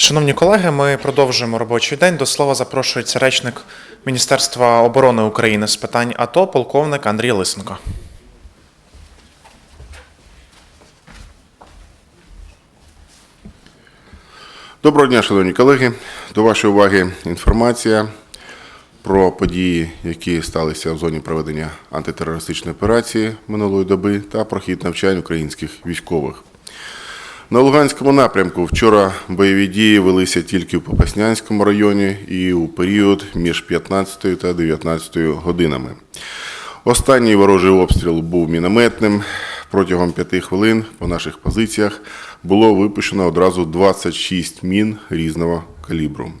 Шановні колеги, ми продовжуємо робочий день. До слова запрошується речник Міністерства оборони України з питань АТО, полковник Андрій Лисенко. Доброго дня, шановні колеги. До вашої уваги інформація про події, які сталися в зоні проведення антитерористичної операції минулої доби та про хід навчань українських військових. На Луганському напрямку вчора бойові дії велися тільки в Попаснянському районі і у період між 15 та 19 годинами. Останній ворожий обстріл був мінометним. Протягом п'яти хвилин по наших позиціях було випущено одразу 26 мін різного калібру.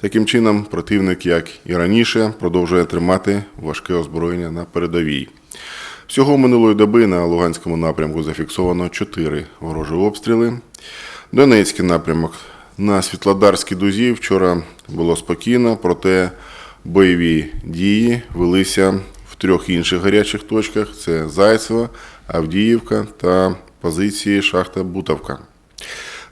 Таким чином, противник, як і раніше, продовжує тримати важке озброєння на передовій. Всього минулої доби на Луганському напрямку зафіксовано 4 ворожі обстріли. Донецький напрямок на Світлодарській дузі вчора було спокійно, проте бойові дії велися в трьох інших гарячих точках: це Зайцево, Авдіївка та позиції шахта Бутовка.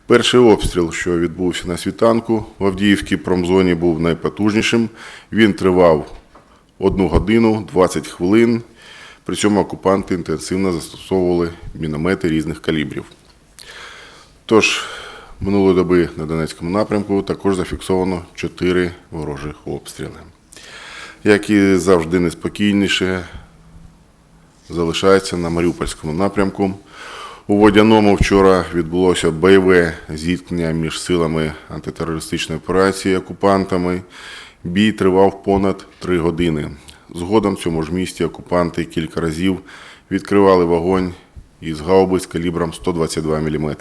Перший обстріл, що відбувся на світанку в Авдіївській промзоні, був найпотужнішим. Він тривав 1 годину 20 хвилин. При цьому окупанти інтенсивно застосовували міномети різних калібрів. Тож, минулої доби на Донецькому напрямку також зафіксовано 4 ворожих обстріли. Як і завжди неспокійніше, залишається на Маріупольському напрямку. У Водяному вчора відбулося бойове зіткнення між силами антитерористичної операції окупантами. Бій тривав понад три години. Згодом в цьому ж місті окупанти кілька разів відкривали вогонь із гаубиць калібром 122 мм.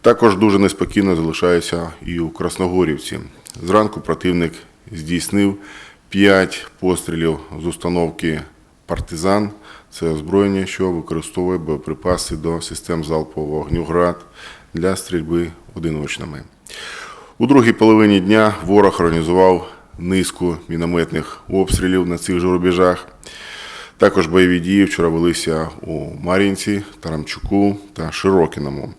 Також дуже неспокійно залишається і у Красногорівці. Зранку противник здійснив 5 пострілів з установки партизан. Це озброєння, що використовує боєприпаси до систем залпового вогню «Град» для стрільби одиночними. У другій половині дня ворог організував низку мінометних обстрілів на цих же рубежах. Також бойові дії вчора велися у Мар'їнці, Тарамчуку та Широкіному.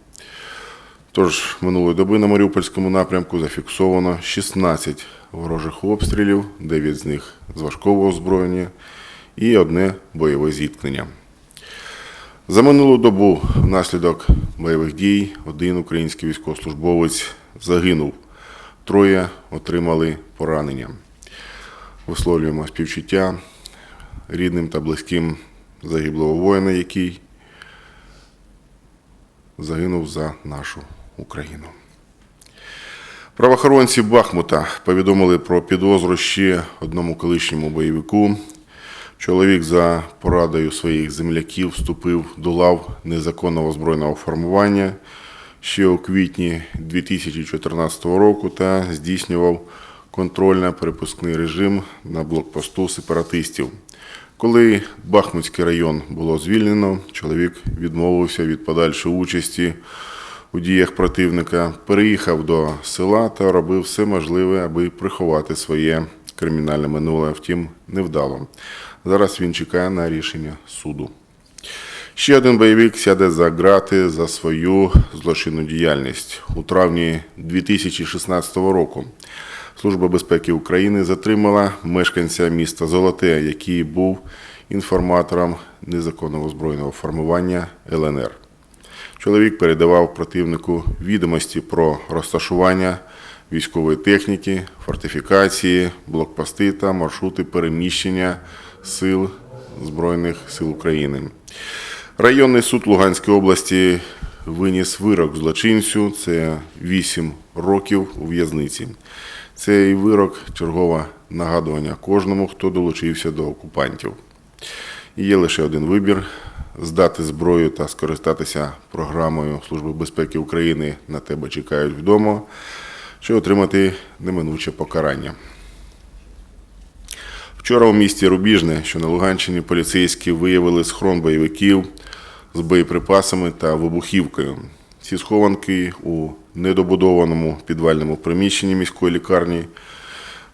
Тож минулої доби на Маріупольському напрямку зафіксовано 16 ворожих обстрілів, 9 з них з важкого озброєння і одне бойове зіткнення. За минулу добу внаслідок бойових дій один український військовослужбовець загинув, троє отримали поранення. Висловлюємо співчуття рідним та близьким загиблого воїна, який загинув за нашу Україну. Правоохоронці Бахмута повідомили про підозру ще одному колишньому бойовику. Чоловік за порадою своїх земляків вступив до лав незаконного збройного формування ще у квітні 2014 року та здійснював контрольно-перепускний режим на блокпосту сепаратистів. Коли Бахмутський район було звільнено, чоловік відмовився від подальшої участі у діях противника, переїхав до села та робив все можливе, аби приховати своє кримінальне минуле, втім, невдало. Зараз він чекає на рішення суду. Ще один бойовик сяде за грати за свою злочинну діяльність. У травні 2016 року Служба безпеки України затримала мешканця міста Золоте, який був інформатором незаконного збройного формування ЛНР. Чоловік передавав противнику відомості про розташування військової техніки, фортифікації, блокпости та маршрути переміщення сил Збройних сил України. Районний суд Луганської області виніс вирок злочинцю. Це 8 років у в'язниці. Цей вирок чергове нагадування кожному, хто долучився до окупантів. І Є лише один вибір здати зброю та скористатися програмою Служби безпеки України на тебе чекають вдома, чи отримати неминуче покарання. Вчора у місті Рубіжне, що на Луганщині, поліцейські виявили схрон бойовиків з боєприпасами та вибухівкою. Ці схованки у недобудованому підвальному приміщенні міської лікарні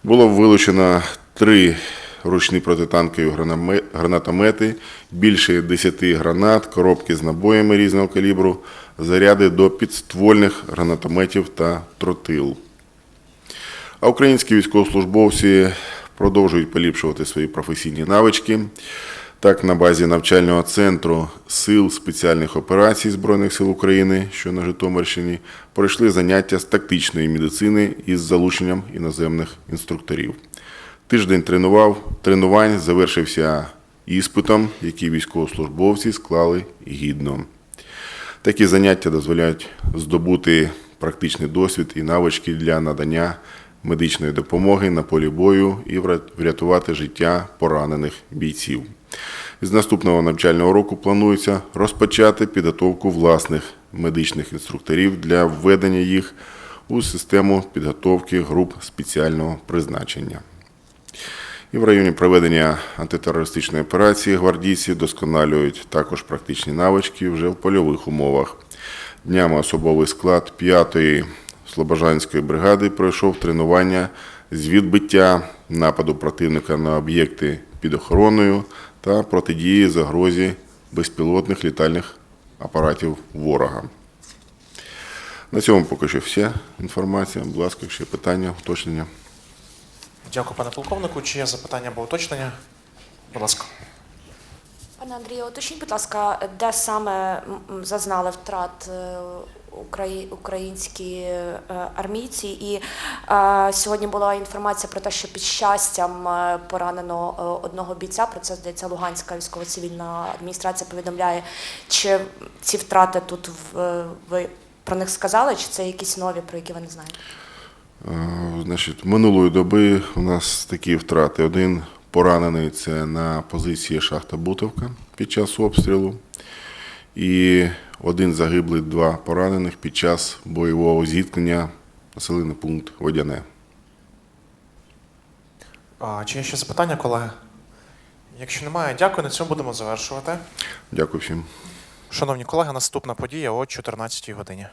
було вилучено три ручні протитанкові гранатомети, більше 10 гранат, коробки з набоями різного калібру, заряди до підствольних гранатометів та тротил. А українські військовослужбовці продовжують поліпшувати свої професійні навички. Так, на базі навчального центру сил спеціальних операцій Збройних сил України, що на Житомирщині, пройшли заняття з тактичної медицини із залученням іноземних інструкторів. Тиждень тренував, тренувань завершився іспитом, який військовослужбовці склали гідно. Такі заняття дозволяють здобути практичний досвід і навички для надання медичної допомоги на полі бою і врятувати життя поранених бійців. З наступного навчального року планується розпочати підготовку власних медичних інструкторів для введення їх у систему підготовки груп спеціального призначення. І в районі проведення антитерористичної операції гвардійці досконалюють також практичні навички вже в польових умовах. Днями особовий склад 5-ї Слобожанської бригади пройшов тренування з відбиття нападу противника на об'єкти під охороною та протидії загрозі безпілотних літальних апаратів ворога. На цьому поки що вся інформація. Будь ласка, ще питання, уточнення. Дякую, пане полковнику. Чи є запитання або уточнення? Будь ласка. Пане Андрію, уточніть, будь ласка, де саме зазнали втрат е, украї- українські е, армійці? І е, сьогодні була інформація про те, що під щастям поранено одного бійця. Про це здається Луганська військово-цивільна адміністрація повідомляє. Чи ці втрати тут ви про них сказали, чи це якісь нові, про які ви не знаєте? Значить, минулої доби у нас такі втрати. Один поранений це на позиції шахта Бутовка під час обстрілу. І один загиблий, два поранених під час бойового зіткнення населений пункт Водяне. А, чи є ще запитання, колеги? Якщо немає, дякую. На цьому будемо завершувати. Дякую всім. Шановні колеги, наступна подія о 14 годині.